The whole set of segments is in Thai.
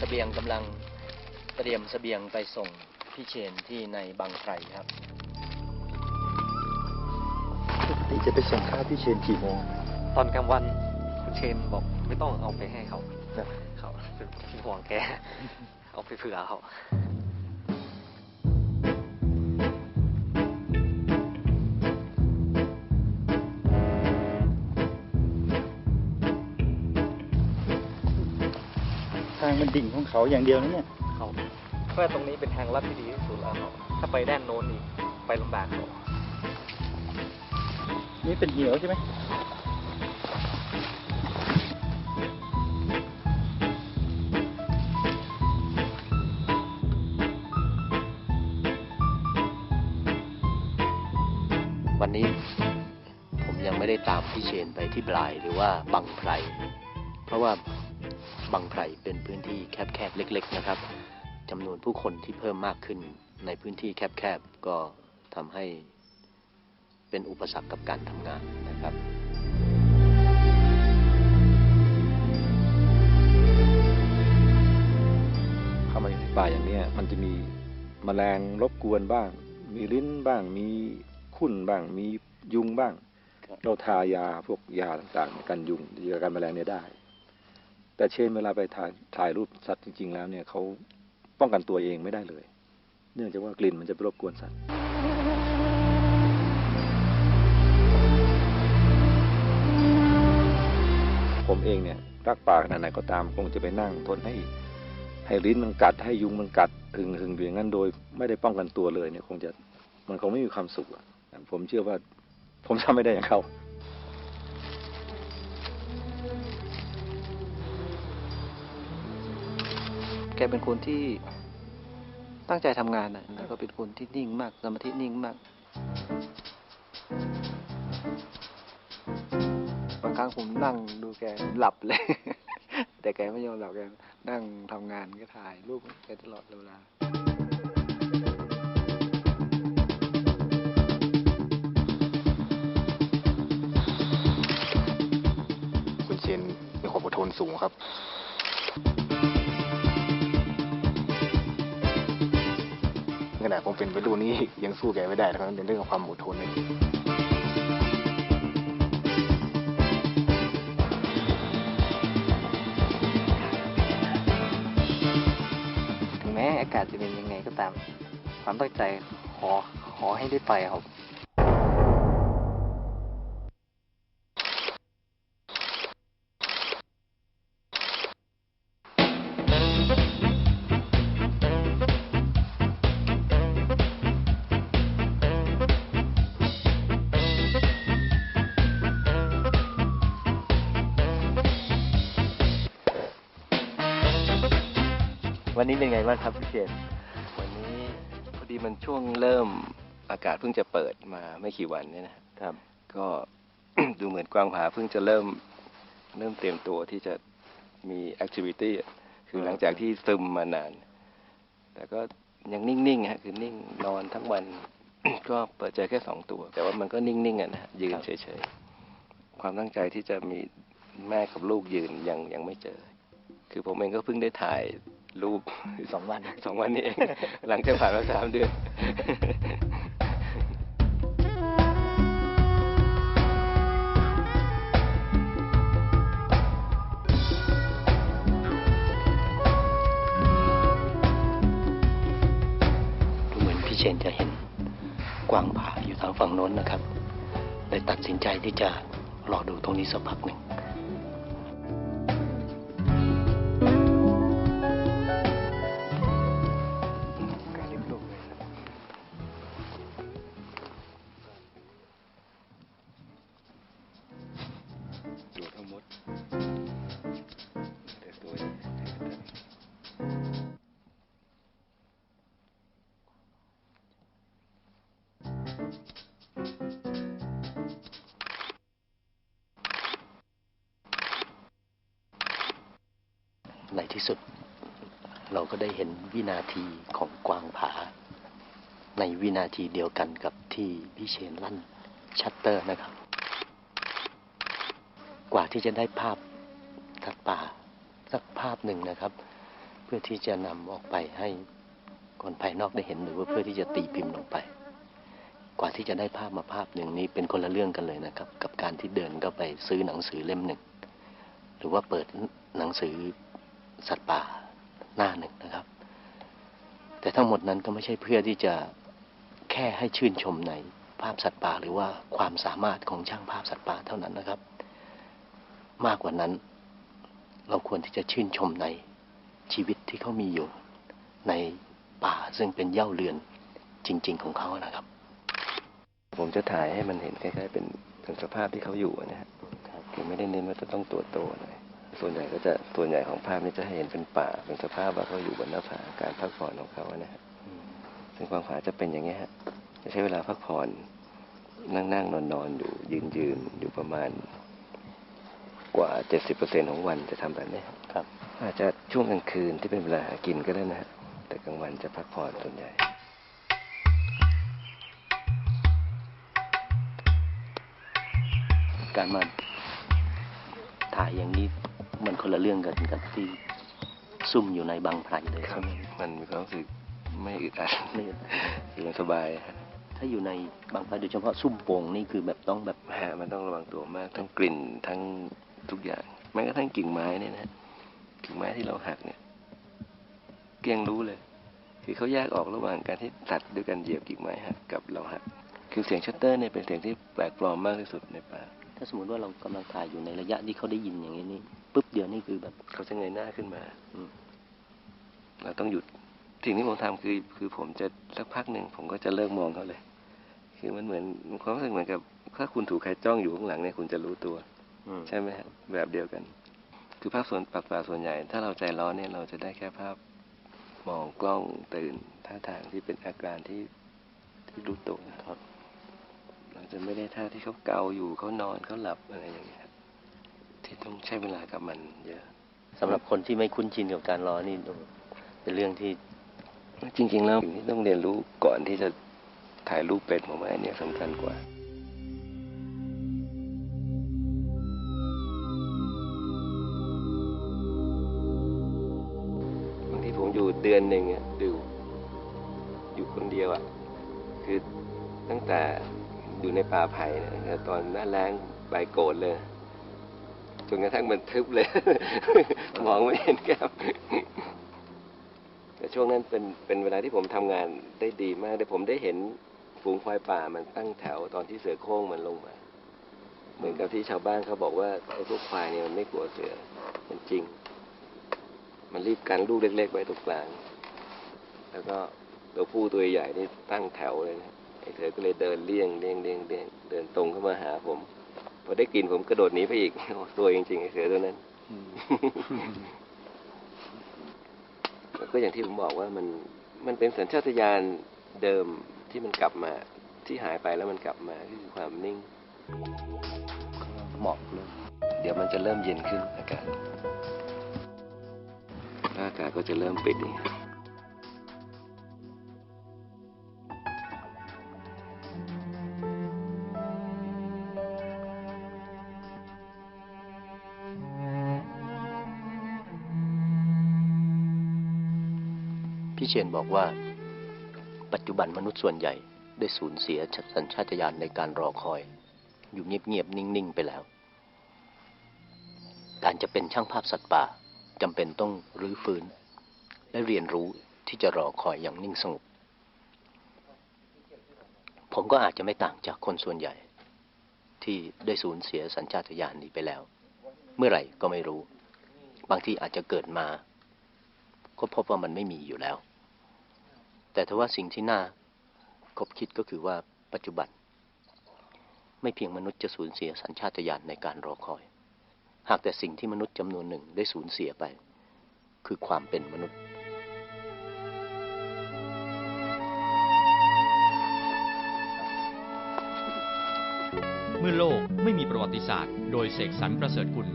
สบียงกำลังเตรียมเสบียงไปส่งพี่เชนที่ในบางไทรครับปกติจะไปส่งข้าวพี่เชนกี่โมงตอนกลางวันคุณเชนบอกไม่ต้องเอาไปให้เขาครับเขาเป็นห่วงแกเอาไปเผื่อเขา ทางมันดิ่งของเขาอย่างเดียวนะเนี่ยเขาเพราะว่าตรงนี้เป็นทางลัดที่ดีที่สุดแล้วเขาถ้าไปด้านโน้นอีกไปลำบากเขานี่เป็นเหวใช่ไหมวันนี้ผมยังไม่ได้ตามพี่เชนไปที่บลายหรือว่าบังไพรเพราะว่า บังไพรเป็นพื้นที่แคบๆเล็ก ๆ นะครับจำนวนผู้คนที่เพิ่มมากขึ้นในพื้นที่แคบๆก็ทำให้เป็นอุปสรรคกับการทำงานนะครับเข้ามาอยู่ในป่าอย่างเนี้ยมันจะมีแมลงรบกวนบ้าง มีลิ้นบ้าง มีขุ่นบ้าง มียุงบ้างครับเราทายาพวกยาต่างๆ กันยุงยากันแมลงเนี่ยได้ แต่เช่นเวลาไปถ่ายถ่ายรูปสัตว์จริง ๆ แล้วเนี่ยเขาป้องกันตัวเองไม่ได้เลย เนื่องจากว่ากลิ่นมันจะไปรบกวนสัตว์ผมเองเนี่ยรักป่าขนาดไหนก็ตามคงจะไปนั่งทนให้ให้ลิ้นมันกัดให้ยุงมันกัดหึงหึงอย่างนั้นโดยไม่ได้ป้องกันตัวเลยเนี่ย คงจะมันคงไม่มีความสุขผมเชื่อว่า ผมทำไม่ได้อย่างเขา เป็นคนที่ตั้งใจทำงานนะแล้วก็เป็นคนที่นิ่งมาก สมาธินิ่งมาก บางครั้งผมนั่งดูแกหลับเลย แต่แกไม่ยอมหลับแกนั่งทำงานก็ถ่ายรูปแกตลอดเวลาคุณเชนมีความอดทนสูงครับ ผมเป็นวัยรุ่นนี้ยังสู้แกไม่ได้นะครับในเรื่องของความอดทนเลยถึงแม้อากาศจะเป็นยังไงก็ตาม ความตั้งใจขอขอให้ได้ไปครับ วันนี้เป็นไงบ้างครับพี่เชนวันนี้พอดีมันช่วงเริ่มอากาศเพิ่งจะเปิดมาไม่กี่วันเนี่ยนะครับ ก็ดูเหมือนกวางผาเพิ่งจะเริ่มเริ่มเตรียมตัวที่จะมีแอคทิวิตี้คือหลังจากที่ซึมมานาน แต่ก็ยังนิ่งๆฮะคือนิ่งนอนทั้งวัน ก็เปิดใจแค่สองตัว แต่ว่ามันก็นิ่งๆอะนะฮะยืนเฉยๆความตั้งใจที่จะมีแม่กับลูกยืนยังยังไม่เจอ คือผมเองก็เพิ่งได้ถ่าย รูปสองวันสองวันนี้เอง หลังจากผ่านมาสามเดือนดูเหมือนพี่เชนจะเห็นกวางผ่าอยู่ทางฝั่งโน้นนะครับเลยตัดสินใจที่จะรอดูตรงนี้สักพักหนึ่ง ในที่สุด เราก็ได้เห็นวินาทีของกวางผา ในวินาทีเดียวกันกับที่พี่เชนลั่นชัตเตอร์นะครับ กว่าที่จะได้ภาพสัตว์ป่าสักภาพหนึ่งนะครับ เพื่อที่จะนำออกไปให้คนภายนอกได้เห็นหรือว่าเพื่อที่จะตีพิมพ์ลงไป ว่าที่จะได้ภาพมาภาพหนึ่งนี้เป็นคนละเรื่องกันเลยนะครับ กับการที่เดินเข้าไปซื้อหนังสือเล่มหนึ่ง หรือว่าเปิดหนังสือสัตว์ป่าหน้าหนึ่งนะครับ แต่ทั้งหมดนั้นก็ไม่ใช่เพื่อที่จะแค่ให้ชื่นชมในภาพสัตว์ป่า หรือว่าความสามารถของช่างภาพสัตว์ป่าเท่านั้นนะครับ มากกว่านั้นเราควรที่จะชื่นชมในชีวิตที่เขามีอยู่ในป่าซึ่งเป็นเย่าเรือนจริง ๆ ของเขานะครับ ผมจะถ่ายให้มันเห็นคล้ายๆเป็นเป็นสภาพที่เขาอยู่อะนะฮะคือไม่ได้เน้นว่าจะต้องตัวโตหน่อยส่วนใหญ่ก็จะส่วนใหญ่ของภาพนี้จะให้เห็นเป็นป่าเป็นสภาพว่าเขาอยู่บนหน้าผาการพักผ่อนของเขาอะนะฮะซึ่งกวางผาจะเป็นอย่างนี้ยฮะจะใช้เวลาพักผ่อนนั่งนั่งนอนนอนๆอยู่ยืนยืนๆอยู่ประมาณ กว่าเจ็ดสิบเปอร์เซ็นของวันจะทำแบบนี้ครับ อาจจะช่วงกลางคืนที่เป็นเวลาหากินก็ได้นะฮะแต่กลางวันจะพักผ่อนส่วนใหญ่ การมาถ่ายอย่างนี้มันคนละเรื่องกันกับที่ซุ่มอยู่ในบางไพรเลยครัใช่บไหมมันมีความรู้สึกไม่อึดอัดไม่คือมันสบายฮะถ้าอยู่ในบางไพรโดยเฉพาะซุ่มโป่งนี่คือแบบต้องแบบฮะมันต้องระวังตัวมากทั้งกลิ่นทั้งทุกอย่างแม้กระทั่งกิ่งไม้เนี่ยนะกิ่งไม้ที่เราหักเนี่ยเกยังรู้เลย คือเขาแยกออกระหว่างการที่ตัดด้วยการเหยียบกิ่งไม้หักกับเราหัก คือเสียงชัตเตอร์เนี่ยเป็นเสียงที่แปลกปลอมมากที่สุดในป่า ถ้าสมมติว่าเรากำลังถ่ายอยู่ในระยะที่เขาได้ยินอย่างนี้นี่ปุ๊บเดียวนี่คือแบบเขาจะเงยหน้าขึ้นมา อืมเราต้องหยุดสิ่งที่ผมทำคือ คือผมจะสักพักหนึ่งผมก็จะเลิกมองเขาเลย คือมันเหมือนความรู้สึกเหมือนกับ ถ้าคุณถูกใครจ้องอยู่ข้างหลังเนี่ยคุณจะรู้ตัวอืมใช่ไหมฮะแบบเดียวกัน คือภาพส่วนปากป่าส่วนใหญ่ ถ้าเราใจร้อนเนี่ยเราจะได้แค่ภาพมองกล้องตื่นท่าทางที่เป็นอาการที่ที่รู้ตัวครับ เราจะไม่ได้ท่าที่เขาเกาอยู่เขานอนเขาหลับอะไรอย่างเงี้ยครับที่ต้องใช้เวลากับมันเยอะสำหรับคนที่ไม่คุ้นชินกับการรอนี่เป็นเรื่องที่ จริง ๆ แล้วสิ่งที่ต้องเรียนรู้ก่อนที่จะถ่ายรูปเป็นผมว่าอันเนี้ยสำคัญกว่าบางทีผมอยู่เดือนหนึ่งอะอยู่อยู่คนเดียวอะคือตั้งแต่ อยู่ในป่าไผ่นี่ยตั้งแต่ตอนหน้าแรงใบโกรธเลยจนกระทั่งมันทึบเลย มองไม่เห็นแก้มแต่ช่วงนั้นเป็นเป็นเวลาที่ผมทำงานได้ดีมากแต่ผมได้เห็นฝูงควายป่ามันตั้งแถวตอนที่เสือโคร่งมันลงมา เหมือนกับที่ชาวบ้านเขาบอกว่าไอ้พวกควายเนี่ยมันไม่กลัวเสือมันจริง มันรีบกันลูกเล็กๆไว้ตรงกลาง แล้วก็ตัวผู้ตัวใหญ่นี่ตั้งแถวเลยนะ ไอ้เสือก็เลยเดินเลี่ยงเลี่ยงเลี่ยงเลี่ยงเดินตรงเข้ามาหาผม พอได้กลินผมกระโดดหนีไปอีกโอ้ตัวจริงๆไอ้เสือตัวนั้นแล้วก็อย่างที่ผมบอกว่ามันมันเป็นสัญชาตญาณเดิมที่มันกลับมาที่หายไปแล้วมันกลับมาคือความนิ่งหมอกเลยเดี๋ยวมันจะเริ่มเย็นขึ้นอากาศแล้วอากาศก็จะเริ่มปิดอย่างเงี้ย พี่เชนบอกว่า ปัจจุบันมนุษย์ส่วนใหญ่ได้สูญเสียสัญชาตญาณในการรอคอย อยู่เงียบๆนิ่งๆไปแล้ว การจะเป็นช่างภาพสัตว์ป่าจำเป็นต้องรื้อฟื้น และเรียนรู้ที่จะรอคอยอย่างนิ่งสงบผมก็อาจจะไม่ต่างจากคนส่วนใหญ่ ที่ได้สูญเสียสัญชาตญาณนี้ไปแล้ว เมื่อไหร่ก็ไม่รู้ บางทีอาจจะเกิดมา ก็พบว่ามันไม่มีอยู่แล้ว แต่ถ้าว่าสิ่งที่น่าคบคิดก็คือว่าปัจจุบัน ไม่เพียงมนุษย์จะสูญเสียสัญชาตญาณในการรอคอย หากแต่สิ่งที่มนุษย์จำนวนหนึ่งได้สูญเสียไป คือความเป็นมนุษย์เมื่อโลกไม่มีประวัติศาสตร์ โดยเสกสรรประเสริฐกุล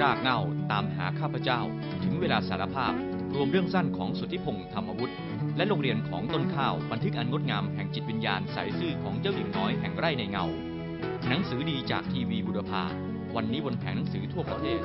รากเง้าตามหาข้าพเจ้า ถึงเวลาสารภาพ รวมเรื่องสั้นของสุทธิพงษ์ธรรมวุฒิและโรงเรียนของต้นข้าวบันทึกอันงดงามแห่งจิตวิญญาณใสซื่อของเจ้าหญิงน้อยแห่งไร่ในเงา หนังสือดีจากทีวีบุรพาวันนี้บนแผงหนังสือทั่วประเทศ